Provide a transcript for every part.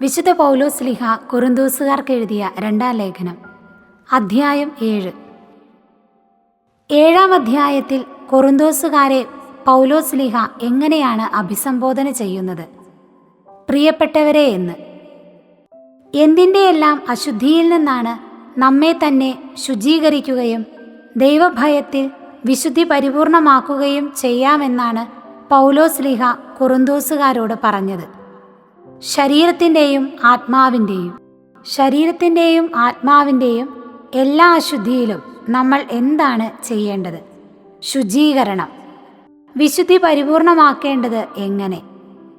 വിശുദ്ധ പൗലോസ് ലിഹ കുറുന്തൂസുകാർക്ക് എഴുതിയ രണ്ടാം ലേഖനം അധ്യായം ഏഴ്. ഏഴാം അധ്യായത്തിൽ കുറുന്തോസുകാരെ പൗലോസ് ലിഹ എങ്ങനെയാണ് അഭിസംബോധന ചെയ്യുന്നത്? പ്രിയപ്പെട്ടവരെ എന്ന്. എന്തിന്റെയെല്ലാം അശുദ്ധിയിൽ നിന്നാണ് നമ്മെ തന്നെ ശുചീകരിക്കുകയും ദൈവഭയത്തിൽ വിശുദ്ധി പരിപൂർണമാക്കുകയും ചെയ്യാമെന്നാണ് പൗലോസ് ലിഹ കുറുന്തോസുകാരോട് പറഞ്ഞത്. ശരീരത്തിന്റെയും ആത്മാവിന്റെയും ശരീരത്തിന്റെയും ആത്മാവിന്റെയും എല്ലാ അശുദ്ധിയിലും നമ്മൾ എന്താണ് ചെയ്യേണ്ടത്? ശുചീകരണം. വിശുദ്ധി പരിപൂർണമാക്കേണ്ടത് എങ്ങനെ?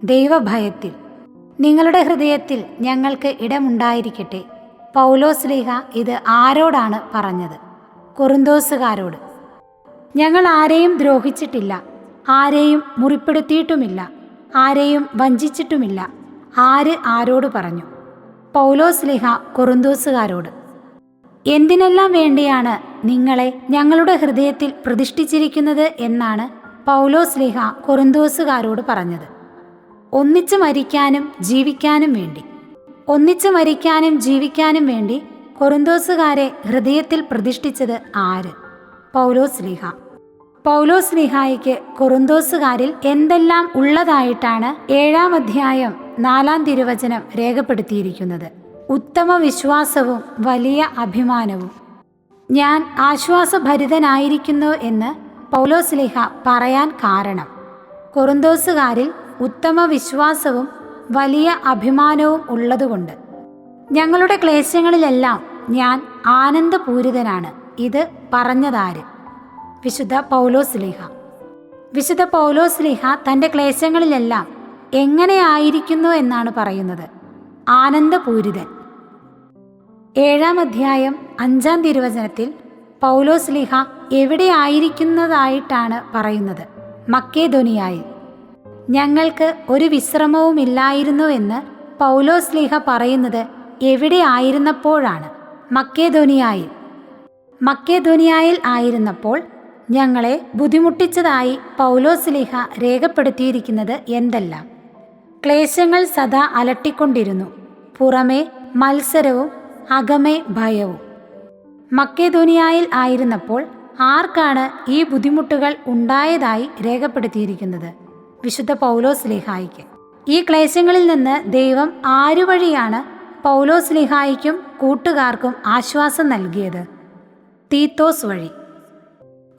ദൈവഭയത്തിൽ. നിങ്ങളുടെ ഹൃദയത്തിൽ ഞങ്ങൾക്ക് ഇടമുണ്ടായിരിക്കട്ടെ. പൗലോസ് ലീഹ ഇത് ആരോടാണ് പറഞ്ഞത്? കുറുന്തോസുകാരോട്. ഞങ്ങൾ ആരെയും ദ്രോഹിച്ചിട്ടില്ല. ആരെയും മുറിപ്പെടുത്തിയിട്ടുമില്ല. ആരെയും വഞ്ചിച്ചിട്ടുമില്ല. ആര് ആരോട് പറഞ്ഞു? പൗലോസ് ലിഹ കുറുന്തോസുകാരോട്. എന്തിനെല്ലാം വേണ്ടിയാണ് നിങ്ങളെ ഞങ്ങളുടെ ഹൃദയത്തിൽ പ്രതിഷ്ഠിച്ചിരിക്കുന്നത് എന്നാണ് പൗലോസ് ലിഹ കുറുന്തോസുകാരോട് പറഞ്ഞത്. ഒന്നിച്ച് മരിക്കാനും ജീവിക്കാനും വേണ്ടി. ഒന്നിച്ച് മരിക്കാനും ജീവിക്കാനും വേണ്ടി കൊറുന്തോസുകാരെ ഹൃദയത്തിൽ പ്രതിഷ്ഠിച്ചത് ആര്? പൗലോസ് ലിഹ. പൗലോസ് ലിഹായിക്ക് കൊറുന്തോസുകാരിൽ എന്തെല്ലാം ഉള്ളതായിട്ടാണ് ഏഴാം അധ്യായം നാലാം തിരുവചനം രേഖപ്പെടുത്തിയിരിക്കുന്നത്. ഉത്തമ വിശ്വാസവും വലിയ അഭിമാനവും. ഞാൻ ആശ്വാസഭരിതനായിരിക്കുന്നു എന്ന് പൗലോസ് ലിഹ പറയാൻ കാരണം. കൊറുന്തോസുകാരിൽ ഉത്തമ വിശ്വാസവും വലിയ അഭിമാനവും ഉള്ളതുകൊണ്ട്. ഞങ്ങളുടെ ക്ലേശങ്ങളിലെല്ലാം ഞാൻ ആനന്ദപൂരിതനാണ്. ഇത് പറഞ്ഞതാര്? വിശുദ്ധ പൗലോസ് ലിഹ വിശുദ്ധ പൗലോസ് ലിഹ തന്റെ ക്ലേശങ്ങളിലെല്ലാം എങ്ങനെയായിരിക്കുന്നു എന്നാണ് പറയുന്നത്. ആനന്ദപൂരിതൻ. ഏഴാം അധ്യായം അഞ്ചാം തിരുവചനത്തിൽ പൗലോസ് ലിഹ എവിടെയായിരിക്കുന്നതായിട്ടാണ് പറയുന്നത്. മക്കേദോനിയായി ഞങ്ങൾക്ക് ഒരു വിശ്രമവുമില്ലായിരുന്നുവെന്ന് പൗലോസ് ലീഹ പറയുന്നത് എവിടെ ആയിരുന്നപ്പോഴാണ്. മക്കേദോനിയായിൽ. മക്കേദോനിയായിൽ ആയിരുന്നപ്പോൾ ഞങ്ങളെ ബുദ്ധിമുട്ടിച്ചതായി പൗലോസ് ലീഹ രേഖപ്പെടുത്തിയിരിക്കുന്നത് എന്തെല്ലാം. ക്ലേശങ്ങൾ സദാ അലട്ടിക്കൊണ്ടിരുന്നു. പുറമേ മത്സരവും അകമേ ഭയവും. മക്കേധോനിയായിൽ ആയിരുന്നപ്പോൾ ആർക്കാണ് ഈ ബുദ്ധിമുട്ടുകൾ ഉണ്ടായതായി രേഖപ്പെടുത്തിയിരിക്കുന്നത്? വിശുദ്ധ പൗലോസ് ലിഹായിക്ക് ഈ ക്ലേശങ്ങളിൽ നിന്ന് ദൈവം ആരു വഴിയാണ് പൗലോസ് ലിഹായിക്കും കൂട്ടുകാർക്കും ആശ്വാസം നൽകിയത്? തീത്തോസ് വഴി.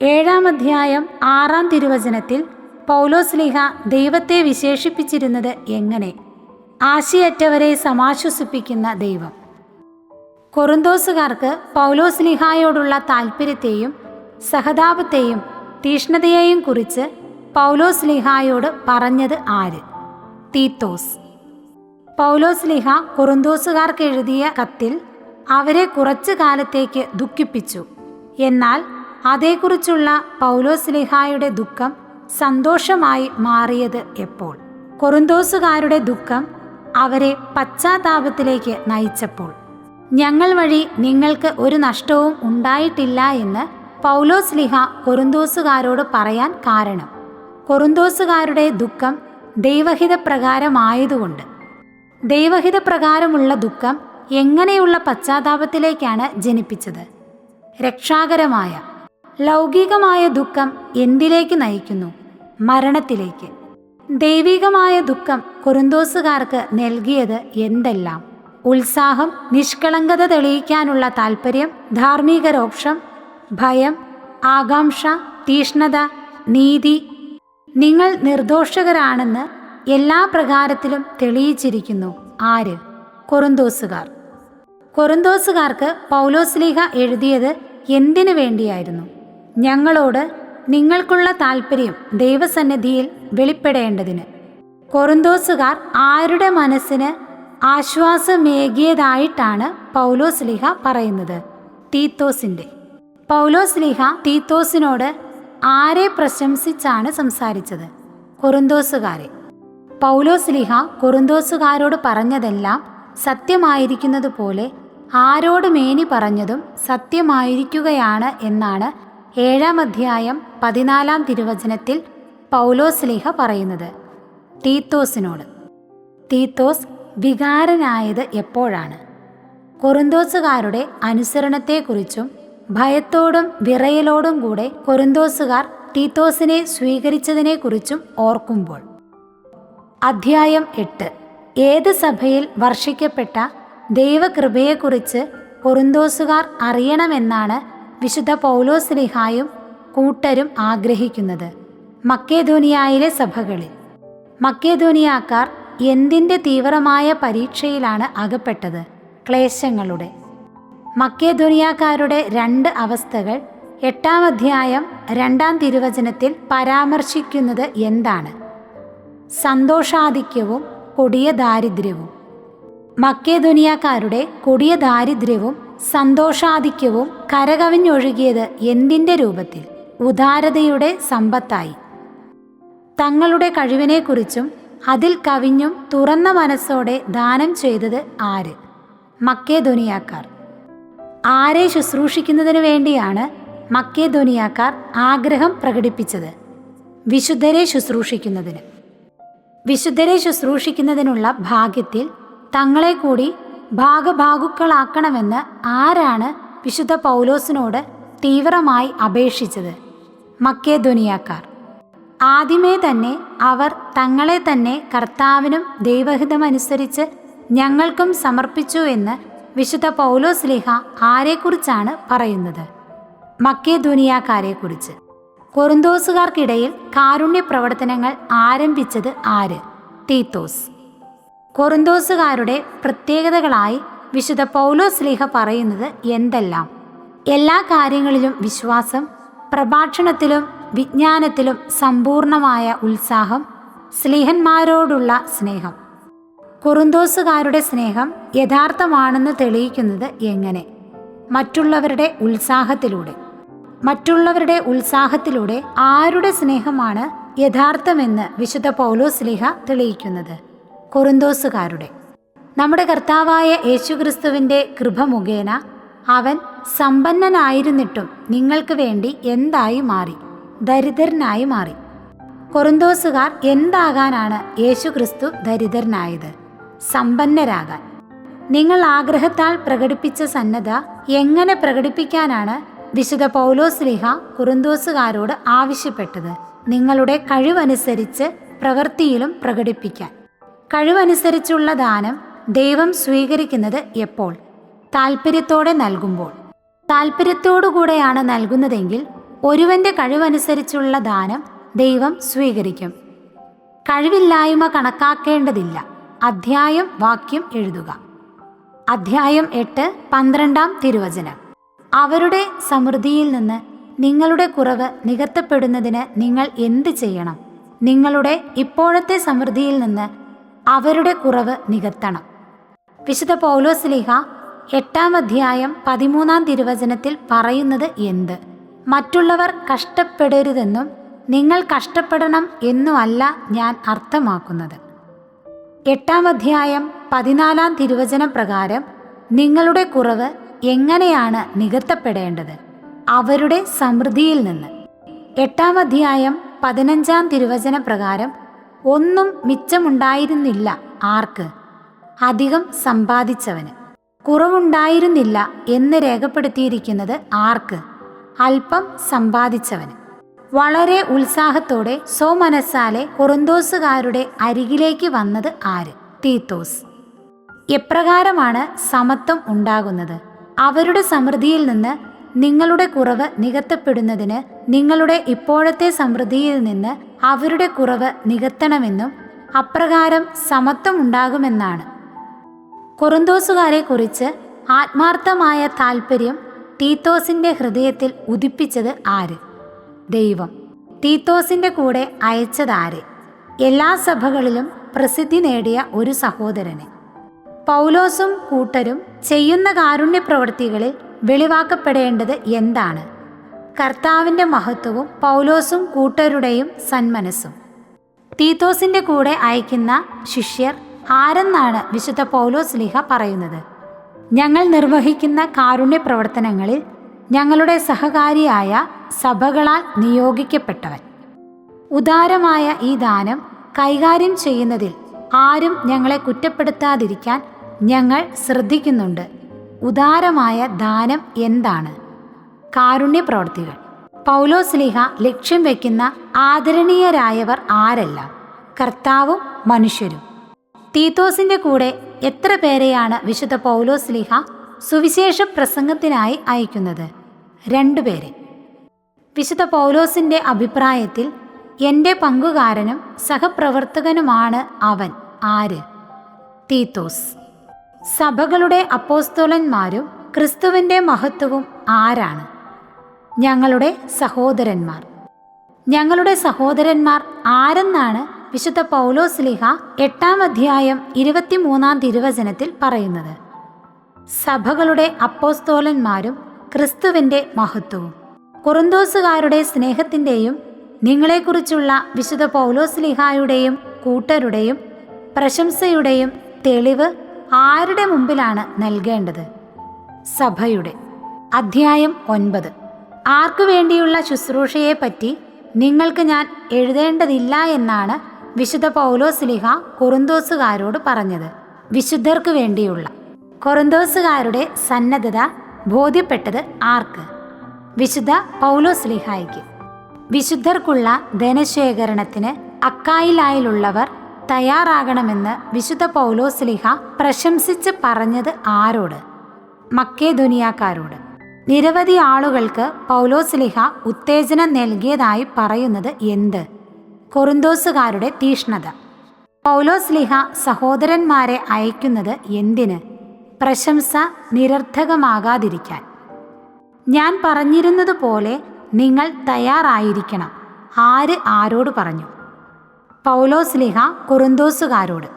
ഏഴാം അധ്യായം ആറാം തിരുവചനത്തിൽ പൗലോസ് ലിഹ ദൈവത്തെ വിശേഷിപ്പിച്ചിരുന്നത് എങ്ങനെ? ആശയറ്റവരെ സമാശ്വസിപ്പിക്കുന്ന ദൈവം. കൊറുന്തോസുകാർക്ക് പൗലോസ് ലിഹായോടുള്ള താല്പര്യത്തെയും സഹതാപത്തെയും തീഷ്ണതയെയും കുറിച്ച് പൗലോസ് ലിഹായോട് പറഞ്ഞത് ആര്? തീത്തോസ്. പൗലോസ് ലിഹ കുറുന്തോസുകാർക്ക് എഴുതിയ കത്തിൽ അവരെ കുറച്ചു കാലത്തേക്ക് ദുഃഖിപ്പിച്ചു. എന്നാൽ അതേക്കുറിച്ചുള്ള പൗലോസ് ലിഹായുടെ ദുഃഖം സന്തോഷമായി മാറിയത് എപ്പോൾ? കൊറുന്തോസുകാരുടെ ദുഃഖം അവരെ പശ്ചാത്താപത്തിലേക്ക് നയിച്ചപ്പോൾ. ഞങ്ങൾ വഴി നിങ്ങൾക്ക് ഒരു നഷ്ടവും ഉണ്ടായിട്ടില്ല എന്ന് പൗലോസ് ലിഹ കൊറുന്തോസുകാരോട് പറയാൻ കാരണം. കൊറുന്തോസുകാരുടെ ദുഃഖം ദൈവഹിത പ്രകാരമായതുകൊണ്ട് ദൈവഹിത പ്രകാരമുള്ള ദുഃഖം എങ്ങനെയുള്ള പശ്ചാത്താപത്തിലേക്കാണ് ജനിപ്പിച്ചത്? രക്ഷാകരമായ ലൗകികമായ ദുഃഖം എന്തിലേക്ക് നയിക്കുന്നു? മരണത്തിലേക്ക്. ദൈവികമായ ദുഃഖം കുറുന്തോസുകാർക്ക് നൽകിയത് എന്തെല്ലാം? ഉത്സാഹം നിഷ്കളങ്കത തെളിയിക്കാനുള്ള താല്പര്യം ധാർമ്മിക രോക്ഷം ഭയം ആകാംക്ഷ തീഷ്ണത നീതി. നിങ്ങൾ നിർദോഷകരാണെന്ന് എല്ലാ പ്രകാരത്തിലും തെളിയിച്ചിരിക്കുന്നു. ആര്? കൊറുന്തോസുകാർ. കൊറുന്തോസുകാർക്ക് പൗലോസ്ലീഹ എഴുതിയത് എന്തിനു വേണ്ടിയായിരുന്നു? ഞങ്ങളോട് നിങ്ങൾക്കുള്ള താല്പര്യം ദൈവസന്നിധിയിൽ വെളിപ്പെടേണ്ടതിന്. കൊറുന്തോസുകാർ ആരുടെ മനസ്സിന് ആശ്വാസമേകിയതായിട്ടാണ് പൗലോസ് ലിഹ പറയുന്നത്. തീത്തോസിന്റെ പൗലോസ് ലിഹ തീത്തോസിനോട് ആരെ പ്രശംസിച്ചാണ് സംസാരിച്ചത്? കൊറന്തോസുകാരെ പൗലോസ് ലിഹ കൊറുന്തോസുകാരോട് പറഞ്ഞതെല്ലാം സത്യമായിരിക്കുന്നത് പോലെ ആരോട് മേനി പറഞ്ഞതും സത്യമായിരിക്കുകയാണ് എന്നാണ് ഏഴാം അധ്യായം പതിനാലാം തിരുവചനത്തിൽ പൗലോസ്ലിഹ പറയുന്നത്. തീത്തോസിനോട് തീത്തോസ് വികാരനായത് എപ്പോഴാണ്? കൊറിന്തോസുകാരുടെ അനുസരണത്തെക്കുറിച്ചും ഭയത്തോടും വിറയലോടും കൂടെ കൊറിന്തോസുകാർ തീത്തോസിനെ സ്വീകരിച്ചതിനെക്കുറിച്ചും ഓർക്കുമ്പോൾ. അധ്യായം എട്ട്. ഏത് സഭയിൽ വർഷിക്കപ്പെട്ട ദൈവകൃപയെക്കുറിച്ച് കൊറിന്തോസുകാർ അറിയണമെന്നാണ് വിശുദ്ധ പൗലോസ് പൗലോസ്ലിഹായും കൂട്ടരും ആഗ്രഹിക്കുന്നത് മക്കേധോനിയായിലെ സഭകളിൽ. മക്കേധോനിയാക്കാർ എന്തിന്റെ തീവ്രമായ പരീക്ഷയിലാണ് അകപ്പെട്ടത്? ക്ലേശങ്ങളുടെ. മക്കേധോനിയാക്കാരുടെ രണ്ട് അവസ്ഥകൾ എട്ടാം അധ്യായം രണ്ടാം തിരുവചനത്തിൽ പരാമർശിക്കുന്നത് എന്താണ്? സന്തോഷാധിക്യവും കൊടിയ ദാരിദ്ര്യവും. മക്കേധുനിയാക്കാരുടെ കൊടിയ ദാരിദ്ര്യവും സന്തോഷാധിക്യവും കരകവിഞ്ഞൊഴുകിയത് എന്തിന്റെ രൂപത്തിൽ? ഉദാരതയുടെ സമ്പത്തായി. തങ്ങളുടെ കഴിവിനെക്കുറിച്ചും അതിൽ കവിഞ്ഞും തുറന്ന മനസ്സോടെ ദാനം ചെയ്തത് ആര്? മക്കേദുനിയാക്കാർ. ആരെ ശുശ്രൂഷിക്കുന്നതിനു വേണ്ടിയാണ് മക്കേദുനിയാക്കാർ ആഗ്രഹം പ്രകടിപ്പിച്ചത്? വിശുദ്ധരെ ശുശ്രൂഷിക്കുന്നതിന്. വിശുദ്ധരെ ശുശ്രൂഷിക്കുന്നതിനുള്ള ഭാഗ്യത്തിൽ തങ്ങളെ കൂടി ഭാഗഭാഗുക്കളാക്കണമെന്ന് ആരാണ് വിശുദ്ധ പൗലോസിനോട് തീവ്രമായി അപേക്ഷിച്ചത് മക്കേദുനിയാക്കാർ. ആദ്യമേ തന്നെ അവർ തങ്ങളെ തന്നെ കർത്താവിനും ദൈവഹിതമനുസരിച്ച് ഞങ്ങൾക്കും സമർപ്പിച്ചു എന്ന് വിശുദ്ധ പൗലോസ് ലിഹ ആരെക്കുറിച്ചാണ് പറയുന്നത്? മക്കേദുനിയാക്കാരെക്കുറിച്ച്. കൊറുന്തോസുകാർക്കിടയിൽ കാരുണ്യ പ്രവർത്തനങ്ങൾ ആരംഭിച്ചത് ആര്? തീത്തോസ്. കൊറുന്തോസുകാരുടെ പ്രത്യേകതകളായി വിശുദ്ധ പൗലോ സ്ലീഹ പറയുന്നത് എന്തെല്ലാം? എല്ലാ കാര്യങ്ങളിലും വിശ്വാസം പ്രഭാഷണത്തിലും വിജ്ഞാനത്തിലും സമ്പൂർണമായ ഉത്സാഹം സ്ലീഹന്മാരോടുള്ള സ്നേഹം. കുറുന്തോസുകാരുടെ സ്നേഹം യഥാർത്ഥമാണെന്ന് തെളിയിക്കുന്നത് എങ്ങനെ? മറ്റുള്ളവരുടെ ഉത്സാഹത്തിലൂടെ. മറ്റുള്ളവരുടെ ഉത്സാഹത്തിലൂടെ ആരുടെ സ്നേഹമാണ് യഥാർത്ഥമെന്ന് വിശുദ്ധ പൗലോസ്ലിഹ തെളിയിക്കുന്നത്? കൊറിന്തോസുകാരുടെ. നമ്മുടെ കർത്താവായ യേശുക്രിസ്തുവിന്റെ കൃപ മുഖേന അവൻ സമ്പന്നനായിരുന്നിട്ടും നിങ്ങൾക്ക് വേണ്ടി എന്തായി മാറി? ദരിദ്രനായി മാറി. കൊറന്തോസുകാർ എന്താകാനാണ് യേശുക്രിസ്തു ദരിദ്രനായത്? സമ്പന്നരാകാൻ. നിങ്ങൾ ആഗ്രഹത്താൽ പ്രകടിപ്പിച്ച സന്നദ്ധ എങ്ങനെ പ്രകടിപ്പിക്കാനാണ് വിശുദ്ധ പൗലോസ് ലിഹ കുറുന്തോസുകാരോട് ആവശ്യപ്പെട്ടത്? നിങ്ങളുടെ കഴിവനുസരിച്ച് പ്രവൃത്തിയിലും പ്രകടിപ്പിക്കാൻ. കഴിവനുസരിച്ചുള്ള ദാനം ദൈവം സ്വീകരിക്കുന്നത് എപ്പോൾ? താല്പര്യത്തോടെ നൽകുമ്പോൾ. താല്പര്യത്തോടുകൂടെയാണ് നൽകുന്നതെങ്കിൽ ഒരുവന്റെ കഴിവനുസരിച്ചുള്ള ദാനം ദൈവം സ്വീകരിക്കും. കഴിവില്ലായ്മ കണക്കാക്കേണ്ടതില്ല. അധ്യായം വാക്യം എഴുതുക. അധ്യായം എട്ട് പന്ത്രണ്ടാം തിരുവചനം. അവരുടെ സമൃദ്ധിയിൽ നിന്ന് നിങ്ങളുടെ കുറവ് നികത്തപ്പെടുന്നതിന് നിങ്ങൾ എന്ത് ചെയ്യണം? നിങ്ങളുടെ ഇപ്പോഴത്തെ സമൃദ്ധിയിൽ നിന്ന് അവരുടെ കുറവ് നികത്തണം. വിശുദ്ധ പൗലോസ്ലിഹ എട്ടാം അധ്യായം പതിമൂന്നാം തിരുവചനത്തിൽ പറയുന്നത് എന്ത്? മറ്റുള്ളവർ കഷ്ടപ്പെടരുതെന്നും നിങ്ങൾ കഷ്ടപ്പെടണം എന്നുമല്ല ഞാൻ അർത്ഥമാക്കുന്നത്. എട്ടാം അധ്യായം പതിനാലാം തിരുവചന പ്രകാരം നിങ്ങളുടെ കുറവ് എങ്ങനെയാണ് നികത്തപ്പെടേണ്ടത്? അവരുടെ സമൃദ്ധിയിൽ നിന്ന്. എട്ടാം അധ്യായം പതിനഞ്ചാം തിരുവചന പ്രകാരം ഒന്നും മിച്ചമുണ്ടായിരുന്നില്ല ആർക്ക്? അധികം സമ്പാദിച്ചവന്. കുറവുണ്ടായിരുന്നില്ല എന്ന് രേഖപ്പെടുത്തിയിരിക്കുന്നത് ആർക്ക്? അല്പം സമ്പാദിച്ചവന്. വളരെ ഉത്സാഹത്തോടെ സോമനസാലെ കൊറുന്തോസുകാരുടെ അരികിലേക്ക് വന്നത് ആര്? തീത്തോസ്. എപ്രകാരമാണ് സമത്വം ഉണ്ടാകുന്നത്? അവരുടെ സമൃദ്ധിയിൽ നിന്ന് നിങ്ങളുടെ കുറവ് നികത്തപ്പെടുന്നതിന് നിങ്ങളുടെ ഇപ്പോഴത്തെ സമൃദ്ധിയിൽ നിന്ന് അവരുടെ കുറവ് നികത്തണമെന്നും അപ്രകാരം സമത്വം ഉണ്ടാകുമെന്നാണ് കുറിച്ച് ആത്മാർത്ഥമായ താൽപ്പര്യം തീത്തോസിന്റെ ഹൃദയത്തിൽ ഉദിപ്പിച്ചത് ആര്? ദൈവം. തീത്തോസിന്റെ കൂടെ അയച്ചതാര് എല്ലാ സഭകളിലും പ്രസിദ്ധി നേടിയ ഒരു സഹോദരനെ. പൗലോസും കൂട്ടരും ചെയ്യുന്ന കാരുണ്യ പ്രവൃത്തികളിൽ വെളിവാക്കപ്പെടേണ്ടത് എന്താണ്? കർത്താവിന്റെ മഹത്വവും പൗലോസും കൂട്ടരുടെയും സന്മനസ്സും. തീത്തോസിന്റെ കൂടെ അയക്കുന്ന ശിഷ്യർ ആരെന്നാണ് വിശുദ്ധ പൗലോസ് ലിഹ പറയുന്നത്? ഞങ്ങൾ നിർവഹിക്കുന്ന കാരുണ്യ പ്രവർത്തനങ്ങളിൽ ഞങ്ങളുടെ സഹകാരിയായ സഭകളാൽ നിയോഗിക്കപ്പെട്ടവൻ. ഉദാരമായ ഈ ദാനം കൈകാര്യം ചെയ്യുന്നതിൽ ആരും ഞങ്ങളെ കുറ്റപ്പെടുത്താതിരിക്കാൻ ഞങ്ങൾ ശ്രദ്ധിക്കുന്നുണ്ട്. ഉദാരമായ ദാനം എന്താണ്? കാരുണ്യ പ്രവർത്തികൾ പൗലോസ്ലിഹ ലക്ഷ്യം വയ്ക്കുന്ന ആദരണീയരായവർ ആരെല്ലാം? കർത്താവും മനുഷ്യരും. തീത്തോസിന്റെ കൂടെ എത്ര പേരെയാണ് വിശുദ്ധ പൗലോസ് ലിഹ സുവിശേഷ പ്രസംഗത്തിനായി അയക്കുന്നത്? രണ്ടുപേരെ വിശുദ്ധ പൗലോസിന്റെ അഭിപ്രായത്തിൽ എന്റെ പങ്കുകാരനും സഹപ്രവർത്തകനുമാണ് അവൻ. ആര്? തീത്തോസ്. സഭകളുടെ അപ്പോസ്തോലന്മാരും ക്രിസ്തുവിന്റെ മഹത്വവും ആരാണ്? ഞങ്ങളുടെ സഹോദരന്മാർ. ഞങ്ങളുടെ സഹോദരന്മാർ ആരെന്നാണ് വിശുദ്ധ പൗലോസ്ലിഹ എട്ടാം അധ്യായം ഇരുപത്തിമൂന്നാം തിരുവചനത്തിൽ പറയുന്നത്. സഭകളുടെ അപ്പോസ്തോലന്മാരും ക്രിസ്തുവിന്റെ മഹത്വവും കുറുന്തോസുകാരുടെ സ്നേഹത്തിന്റെയും നിങ്ങളെക്കുറിച്ചുള്ള വിശുദ്ധ പൗലോസ്ലിഹായുടെയും കൂട്ടരുടെയും പ്രശംസയുടെയും തെളിവ് ആരുടെ മുമ്പിലാണ് നൽകേണ്ടത്? സഭയുടെ. അധ്യായം ഒൻപത്. ആർക്കു വേണ്ടിയുള്ള ശുശ്രൂഷയെപ്പറ്റി നിങ്ങൾക്ക് ഞാൻ എഴുതേണ്ടതില്ല എന്നാണ് വിശുദ്ധ പൗലോസ്ലിഹ കുറുന്തോസുകാരോട് പറഞ്ഞത് വിശുദ്ധർക്ക് വേണ്ടിയുള്ള. കൊറുന്തോസുകാരുടെ സന്നദ്ധത ബോധ്യപ്പെട്ടത് ആർക്ക്? വിശുദ്ധ പൗലോസ്ലിഹായ്ക്ക്. വിശുദ്ധർക്കുള്ള ധനശേഖരണത്തിന് അക്കായിലായിലുള്ളവർ തയ്യാറാകണമെന്ന് വിശുദ്ധ പൗലോസ്ലിഹ പ്രശംസിച്ച് പറഞ്ഞത് ആരോട്? മക്കേ ദുനിയാക്കാരോട് നിരവധി ആളുകൾക്ക് പൗലോസ്ലിഹ ഉത്തേജനം നൽകിയതായി പറയുന്നത് എന്ത്? കൊറിന്തോസുകാരുടെ തീഷ്ണത. പൗലോസ്ലിഹ സഹോദരന്മാരെ അയക്കുന്നത് എന്തിന്? പ്രശംസ നിരർത്ഥകമാകാതിരിക്കാൻ. ഞാൻ പറഞ്ഞിരുന്നതുപോലെ നിങ്ങൾ തയ്യാറായിരിക്കണം. ആര് ആരോട് പറഞ്ഞു? പൗലോസ്ലിഹ കുറുന്തോസുകാരോട്.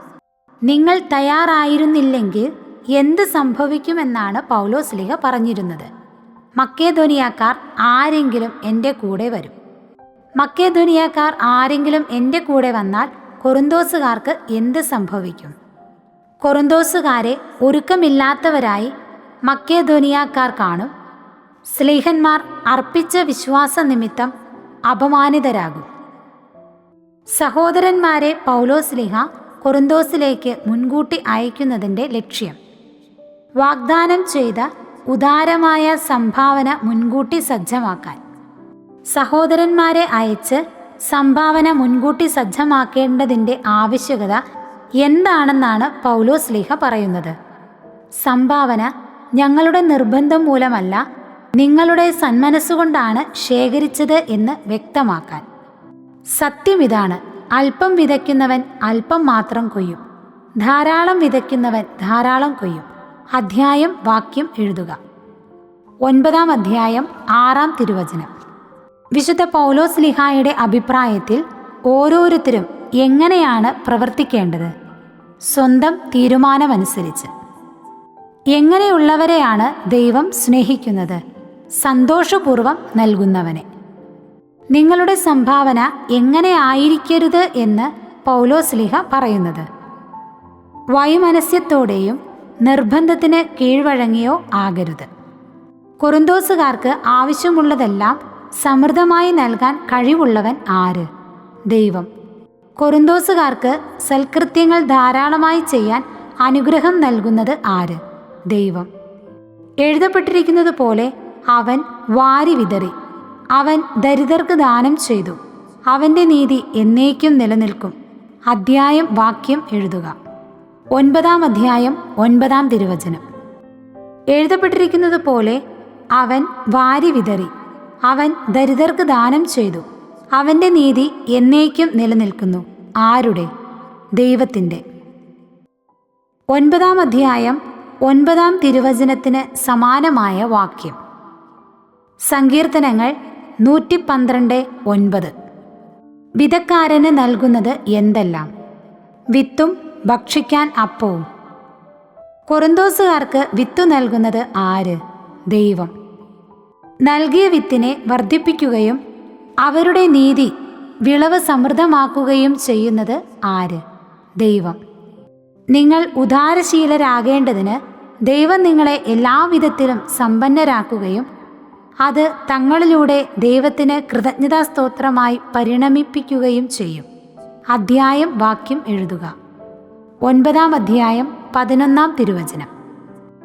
നിങ്ങൾ തയ്യാറായിരുന്നില്ലെങ്കിൽ എന്ത് സംഭവിക്കുമെന്നാണ് പൗലോസ്ലിഹ പറഞ്ഞിരുന്നത്. മക്കേധോനിയാക്കാർ ആരെങ്കിലും എന്റെ കൂടെ വരും. മക്കേധോനിയാക്കാർ ആരെങ്കിലും എന്റെ കൂടെ വന്നാൽ കൊറുന്തോസുകാർക്ക് എന്ത് സംഭവിക്കും? കൊറുന്തോസുകാരെ ഒരുക്കമില്ലാത്തവരായി മക്കേധോനിയാക്കാർ കാണും. സ്ലീഹന്മാർ അർപ്പിച്ച വിശ്വാസ നിമിത്തം അപമാനിതരാകും. സഹോദരന്മാരെ പൗലോസ്ലിഹ കൊറുന്തോസിലേക്ക് മുൻകൂട്ടി അയക്കുന്നതിന്റെ ലക്ഷ്യം. വാഗ്ദാനം ചെയ്ത ഉദാരമായ സംഭാവന മുൻകൂട്ടി സജ്ജമാക്കാൻ. സഹോദരന്മാരെ അയച്ച് സംഭാവന മുൻകൂട്ടി സജ്ജമാക്കേണ്ടതിന്റെ ആവശ്യകത എന്താണെന്നാണ് പൗലോസ് ലീഹ പറയുന്നത്. സംഭാവന ഞങ്ങളുടെ നിർബന്ധം മൂലമല്ല നിങ്ങളുടെ സന്മനസ്സുകൊണ്ടാണ് ശേഖരിച്ചത് എന്ന് വ്യക്തമാക്കാൻ. സത്യം ഇതാണ് അല്പം വിതയ്ക്കുന്നവൻ അല്പം മാത്രം കൊയ്യും. ധാരാളം വിതയ്ക്കുന്നവൻ ധാരാളം കൊയ്യും. അധ്യായം വാക്യം എഴുതുക. ഒൻപതാം അധ്യായം ആറാം തിരുവചനം. വിശുദ്ധ പൗലോസ് ലിഹായുടെ അഭിപ്രായത്തിൽ ഓരോരുത്തരും എങ്ങനെയാണ് പ്രവർത്തിക്കേണ്ടത്? സ്വന്തം തീരുമാനമനുസരിച്ച്. എങ്ങനെയുള്ളവരെയാണ് ദൈവം സ്നേഹിക്കുന്നത്? സന്തോഷപൂർവം നൽകുന്നവനെ. നിങ്ങളുടെ സംഭാവന എങ്ങനെ ആയിരിക്കരുത് എന്ന് പൗലോസ് പൗലോസ്ലിഹ പറയുന്നത്? വൈമനസ്യത്തോടെയും നിർബന്ധത്തിന് കീഴ്വഴങ്ങിയോ ആകരുത്. കൊറുന്തോസുകാർക്ക് ആവശ്യമുള്ളതെല്ലാം സമൃദ്ധമായി നൽകാൻ കഴിവുള്ളവൻ ആര്? ദൈവം. കൊറുന്തോസുകാർക്ക് സൽകൃത്യങ്ങൾ ധാരാളമായി ചെയ്യാൻ അനുഗ്രഹം നൽകുന്നത് ആര്? ദൈവം. എഴുതപ്പെട്ടിരിക്കുന്നത് പോലെ അവൻ വാരി വിതറി. അവൻ ദരിദ്രർക്ക് ദാനം ചെയ്തു. അവന്റെ നീതി എന്നേക്കും നിലനിൽക്കും. അധ്യായം വാക്യം എഴുതുക. ഒൻപതാം അധ്യായം ഒൻപതാം തിരുവചനം. എഴുതപ്പെട്ടിരിക്കുന്നത് പോലെ അവൻ വാരി വിതറി. അവൻ ദരിദ്രർക്ക് ദാനം ചെയ്തു. അവന്റെ നീതി എന്നേക്കും നിലനിൽക്കുന്നു. ആരുടെ? ദൈവത്തിന്റെ ഒൻപതാം അധ്യായം ഒൻപതാം തിരുവചനത്തിന് സമാനമായ വാക്യം. സങ്കീർത്തനങ്ങൾ നൂറ്റി പന്ത്രണ്ട് ഒൻപത്. വിധക്കാരന് നൽകുന്നത് എന്തെല്ലാം? വിത്തും ഭക്ഷിക്കാൻ അപ്പവും. കൊറന്തോസുകാർക്ക് വിത്തു നൽകുന്നത് ആര്? ദൈവം. നൽകിയ വിത്തിനെ വർദ്ധിപ്പിക്കുകയും അവരുടെ നീതി വിളവ് സമൃദ്ധമാക്കുകയും ചെയ്യുന്നത് ആര്? ദൈവം. നിങ്ങൾ ഉദാരശീലരാകേണ്ടതിന് ദൈവം നിങ്ങളെ എല്ലാവിധത്തിലും സമ്പന്നരാക്കുകയും അത് തങ്ങളിലൂടെ ദൈവത്തിന് കൃതജ്ഞതാസ്തോത്രമായി പരിണമിപ്പിക്കുകയും ചെയ്യും. അധ്യായം വാക്യം എഴുതുക. ഒൻപതാം അധ്യായം പതിനൊന്നാം തിരുവചനം.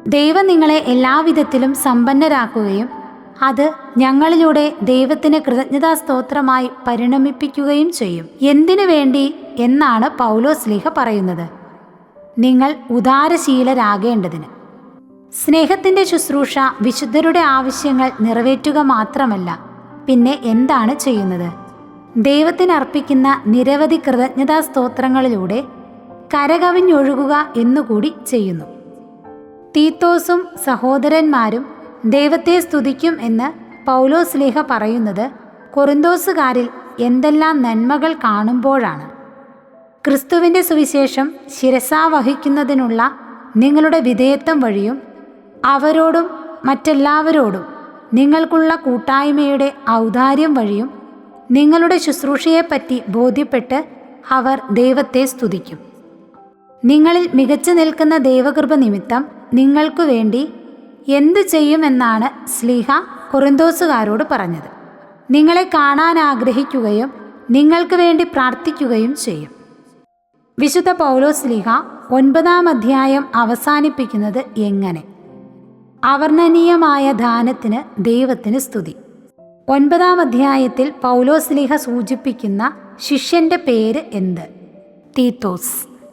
ദൈവം നിങ്ങളെ എല്ലാവിധത്തിലും സമ്പന്നരാക്കുകയും അത് ഞങ്ങളിലൂടെ ദൈവത്തിന് കൃതജ്ഞതാ സ്തോത്രമായി പരിണമിപ്പിക്കുകയും ചെയ്യും. എന്തിനു വേണ്ടി എന്നാണ് പൗലോസ് ലീഹ പറയുന്നത്. നിങ്ങൾ ഉദാരശീലരാകേണ്ടതിന്. സ്നേഹത്തിന്റെ ശുശ്രൂഷ വിശുദ്ധരുടെ ആവശ്യങ്ങൾ നിറവേറ്റുക മാത്രമല്ല പിന്നെ എന്താണ് ചെയ്യുന്നത്? ദൈവത്തിന് അർപ്പിക്കുന്ന നിരവധി കൃതജ്ഞതാ സ്തോത്രങ്ങളിലൂടെ കരകവിഞ്ഞൊഴുകുക എന്നുകൂടി ചെയ്യുന്നു. തീത്തോസും സഹോദരന്മാരും ദൈവത്തെ സ്തുതിക്കും എന്ന് പൗലോസ് ലേഖ പറയുന്നത് കൊറിന്തോസുകാരിൽ എന്തെല്ലാം നന്മകൾ കാണുമ്പോഴാണ്. ക്രിസ്തുവിന്റെ സുവിശേഷം ശിരസാ വഹിക്കുന്നതിനുള്ള നിങ്ങളുടെ വിധേയത്വം വഴിയും അവരോടും മറ്റെല്ലാവരോടും നിങ്ങൾക്കുള്ള കൂട്ടായ്മയുടെ ഔദാര്യം വഴിയും നിങ്ങളുടെ ശുശ്രൂഷയെപ്പറ്റി ബോധ്യപ്പെട്ട് അവർ ദൈവത്തെ സ്തുതിക്കും. നിങ്ങളിൽ മികച്ചു നിൽക്കുന്ന ദൈവകൃപ നിമിത്തം നിങ്ങൾക്കു വേണ്ടി എന്തു ചെയ്യുമെന്നാണ് സ്ലീഹ കൊറിന്തോസുകാരോട് പറഞ്ഞത്. നിങ്ങളെ കാണാൻ ആഗ്രഹിക്കുകയും നിങ്ങൾക്ക് വേണ്ടി പ്രാർത്ഥിക്കുകയും ചെയ്യും. വിശുദ്ധ പൗലോ സ്ലീഹ ഒൻപതാം അധ്യായം അവസാനിപ്പിക്കുന്നത് എങ്ങനെ? അവർണനീയമായ ദാനത്തിന് ദൈവത്തിന് സ്തുതി. ഒൻപതാം അധ്യായത്തിൽ പൗലോസ് സ്ലീഹ സൂചിപ്പിക്കുന്ന ശിഷ്യന്റെ പേര് എന്ത്? തീത്തോസ്.